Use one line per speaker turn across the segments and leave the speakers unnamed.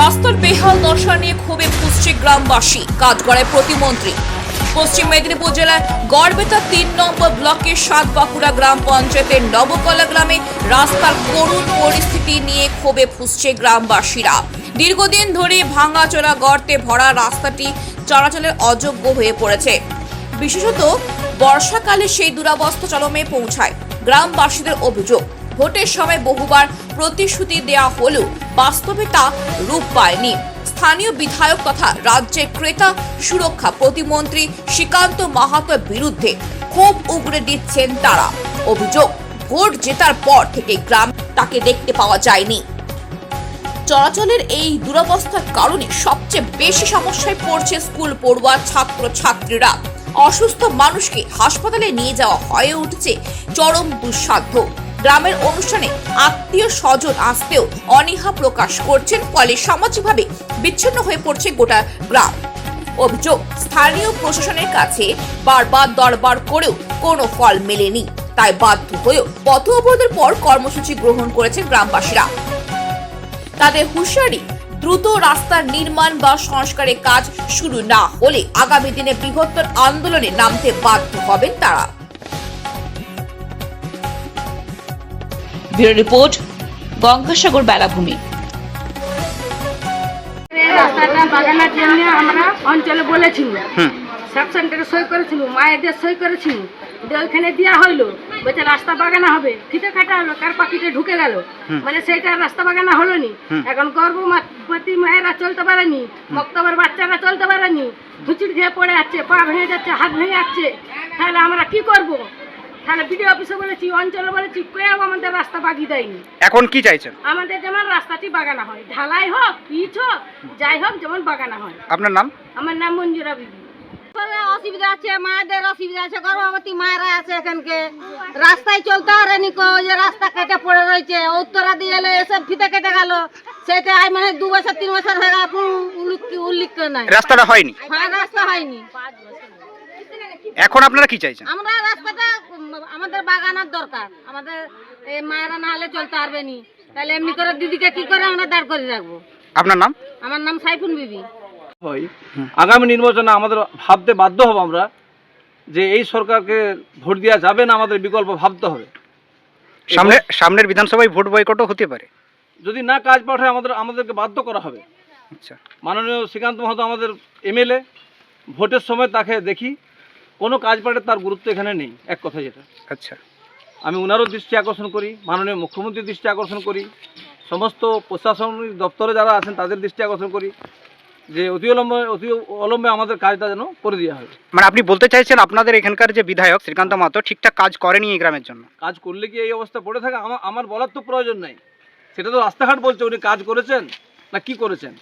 রাস্তার বেহাল দশা নিয়ে ক্ষোভে ফুসছে গ্রামবাসী কাঠগড়ায় প্রতিমন্ত্রী। পশ্চিম মেদিনীপুর জেলার গড়বেতা তিন নম্বর ব্লকের সাত বাঁকুড়া গ্রাম পঞ্চায়েতের নবকলা গ্রামে রাস্তার করুণ পরিস্থিতি নিয়ে ক্ষোভে ফুসছে গ্রামবাসীরা। দীর্ঘদিন ধরে ভাঙাচোরা গর্তে ভরা রাস্তাটি চলাচলের অযোগ্য হয়ে পড়েছে। বিশেষত বর্ষাকালে সেই দুরাবস্থা চলমে পৌঁছায় গ্রামবাসীদের অভিযোগ। ভোটের সময় বহুবার প্রতিশ্রুতি দেওয়া হলেও বাস্তবে তা রূপ পায়নি। স্থানীয় বিধায়ক তথা রাজ্যের ক্রেতা, সুরক্ষা প্রতিমন্ত্রী শ্রীকান্ত মাহাতোর বিরুদ্ধে ক্ষোভ উগড়ে দিচ্ছেন তারা। অভিযোগ, ভোট জেতার পর থেকে গ্রাম তাকে দেখতে পাওয়া যায়নি। চলাচলের এই দুরবস্থার কারণে সবচেয়ে বেশি সমস্যায় পড়ছে স্কুল পড়ুয়া ছাত্র ছাত্রীরা অসুস্থ মানুষকে হাসপাতালে নিয়ে যাওয়া হয়ে উঠছে চরম দুঃসাধ্য। গ্রামের অনুষ্ঠানে আত্মীয় স্বজন আসতেও অনীহা প্রকাশ করছেন, ফলে সামাজিকভাবে বিচ্ছিন্ন হয়ে পড়ছে গোটা গ্রাম। অভিযোগ, স্থানীয় প্রশাসনের কাছে বারবার দরবার করেও কোনো ফল মেলেনি। তাই বাধ্য হয়েও পথ অবরোধের পর কর্মসূচি গ্রহণ করেছেন গ্রামবাসীরা। তাদের হুঁশিয়ারি, দ্রুত রাস্তার নির্মাণ বা সংস্কারের কাজ শুরু না হলে আগামী দিনে বৃহত্তর আন্দোলনে নামতে বাধ্য হবেন তারা। ব্যুরো রিপোর্ট গঙ্গাসাগর বেলাভূমি।
রাস্তাটা বাগানোর জন্য আমরা অঞ্চলে বলেছিলাম। সাব সেন্টারে সই করেছিল মায়েদের সই করেছিল দিয়ে ওইখানে দেওয়া হইল বলছে রাস্তা বাগানো হবে। ফিতে কাটা হলো কার পাখিতে ঢুকে গেল। মানে সেইটা রাস্তা বাগানো হলো নি এখন গর্ভবতী মায়েরা চলতে পারেনি মক্তবের বাচ্চারা চলতে পারেনি। হুচুট খেয়ে পড়ে যাচ্ছে পা ভেঙে যাচ্ছে হাত ভেঙে যাচ্ছে। তাহলে আমরা কি করব? বিডিও অফিসে বলেছি অঞ্চলে বলেছি কেউ আমাদের রাস্তা বাগিয়ে দেয়নি।
এখন কি চাইছেন?
আমাদের যেমন রাস্তাটি বাগানো হয় ঢালাই হোক পিচ হোক যাই হোক যেমন বাগানো হয়।
আপনার নাম?
আমার নাম মঞ্জুরা বিবি।
অসুবিধা আছে মায়েদের অসুবিধা আছে গর্ভবতী মায়েরা আছে এখানকে। রাস্তায় চলতে পারেনি কো যে রাস্তা কেটে পড়ে রয়েছে উত্তরা দিয়ে এলো এসব ফিতে কেটে গেল। সেটা আই মানে দু বছর তিন বছর হয়ে গেল উল্লেখ উল্লেখ নাই।
রাস্তাটা হয়নি?
হ্যাঁ রাস্তা হয়নি।
এখন আপনারা কি চাইছেন?
আমরা রাস্তাটা আমাদের বাগানোর দরকার। আমাদের এই মায়েরা না হলে চলতে পারবে নি। তাহলে এমনি করে দিদিকে কি করে আমরা দাঁড় করে রাখব?
আপনার নাম?
আমার নাম সাইফুন বিবি।
হয়। আগামী নির্বাচনে আমাদের ভাবতে বাধ্য হব আমরা যে এই সরকারকে ভোট দেওয়া যাবে না আমাদের বিকল্প ভাবতে হবে।
সামনে সামনের বিধানসভায় ভোট বয়কটও হতে পারে।
যদি না কাজ পাঠায় আমাদের আমাদেরকে বাধ্য করা হবে।
আচ্ছা।
মাননীয় শ্রীকান্ত মাহাতো আমাদের এমএলএ ভোটের সময় তাকে দেখি। কোনো কাজ পাঠে তার গুরুত্ব এখানে নেই এক কথা যেটা।
আচ্ছা।
আমি ওনারও দৃষ্টি আকর্ষণ করি মাননীয় মুখ্যমন্ত্রীর দৃষ্টি আকর্ষণ করি সমস্ত প্রশাসনিক দপ্তরে যারা আছেন তাদের দৃষ্টি আকর্ষণ করি যে অতি অলম্বে অতি অলম্বে আমাদের কাজটা যেন করে দেওয়া হয়।
মানে আপনি বলতে চাইছেন আপনাদের এখানকার যে বিধায়ক শ্রীকান্ত মাহাতো ঠিকঠাক কাজ করেনি এই গ্রামের জন্য?
কাজ করলে কি এই অবস্থা পড়ে থাকে? আমার আমার বলার তো প্রয়োজন নাই। সেটা তো রাস্তাঘাট বলছে উনি কাজ করেছেন না কি করেছেন?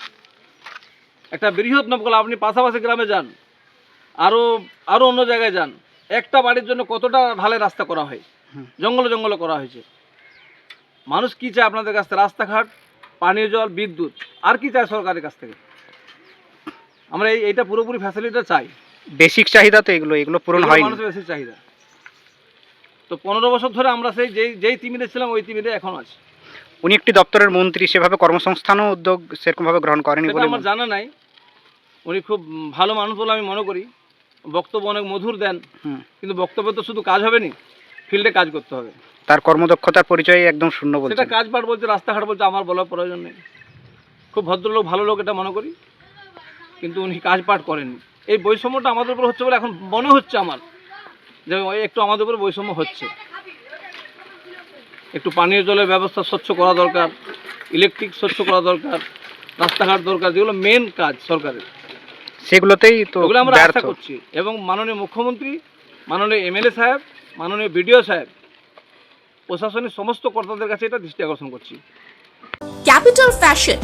একটা বৃহৎ নবকলা আপনি পাশাপাশি গ্রামে যান। আরও আরও অন্য জায়গায় যান। একটা বাড়ির জন্য কতটা ঢালে রাস্তা করা হয়। জঙ্গলে জঙ্গলে করা হয়েছে। মানুষ কি চায় আপনাদের কাছ থেকে? রাস্তাঘাট পানীয় জল বিদ্যুৎ আর কি চায় সরকারের কাছ থেকে? আমরা এই এইটা পুরোপুরি ফ্যাসিলিটিটা চাই।
বেসিক চাহিদা তো এগুলো এগুলো পূরণ হয়নি।
মানুষের বেশি চাহিদা। তো পনেরো বছর ধরে আমরা সেই যেই যেই তিমিরে ছিলাম ওই তিমিরে এখন আছি।
উনি একটি দপ্তরের মন্ত্রী সেভাবে কর্মসংস্থানও উদ্যোগ সেরকমভাবে গ্রহণ করেনি বলে
আমার জানা নাই। উনি খুব ভালো মানুষ বলে আমি মনে করি। বক্তব্য অনেক মধুর দেন। কিন্তু বক্তব্য তো শুধু কাজ হবে নি ফিল্ডে কাজ করতে হবে।
তার কর্মদক্ষতার পরিচয় একদম শূন্য
সেটা
বলছেন
কাজ পাঠ বলছে রাস্তাঘাট বলছে আমার বলার প্রয়োজন নেই। খুব ভদ্রলোক ভালো লোক এটা মনে করি। কিন্তু উনি কাজ পাঠ করেননি। এই বৈষম্যটা আমাদের উপর হচ্ছে বলে এখন মনে হচ্ছে আমার। যে একটু আমাদের উপর বৈষম্য হচ্ছে। একটু পানীয় জলের ব্যবস্থা স্বচ্ছ করা দরকার ইলেকট্রিক স্বচ্ছ করা দরকার রাস্তাঘাট দরকার যেগুলো মেন কাজ সরকারের।
সেগুলোতেই তো
ওগুলো আমরা আশা করছি। এবং মাননীয় মুখ্যমন্ত্রী মাননীয় এমএলএ সাহেব মাননীয় বিডিও সাহেব প্রশাসনের সমস্ত কর্তাদের কাছে এটা দৃষ্টি আকর্ষণ করছি।
ক্যাপিটাল ফ্যাশন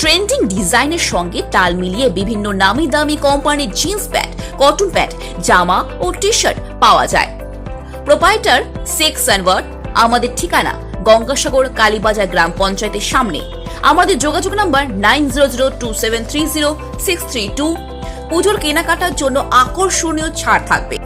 ট্রেন্ডিং ডিজাইনের সঙ্গে তাল মিলিয়ে বিভিন্ন নামি দামি কোম্পানির জিন্স প্যান্ট কটন প্যান্ট জামা ও টি শার্ট পাওয়া যায়। প্রোপাইটার সেক্স অ্যান্ড আমাদের ঠিকানা গঙ্গাসাগর কালীবাজার গ্রাম পঞ্চায়েতের সামনে। আমাদের যোগাযোগ number nine zero zero two seven three zero six three two পুজোর কেনাকাটার জন্য আকর্ষণীয় ছাড় থাকবে।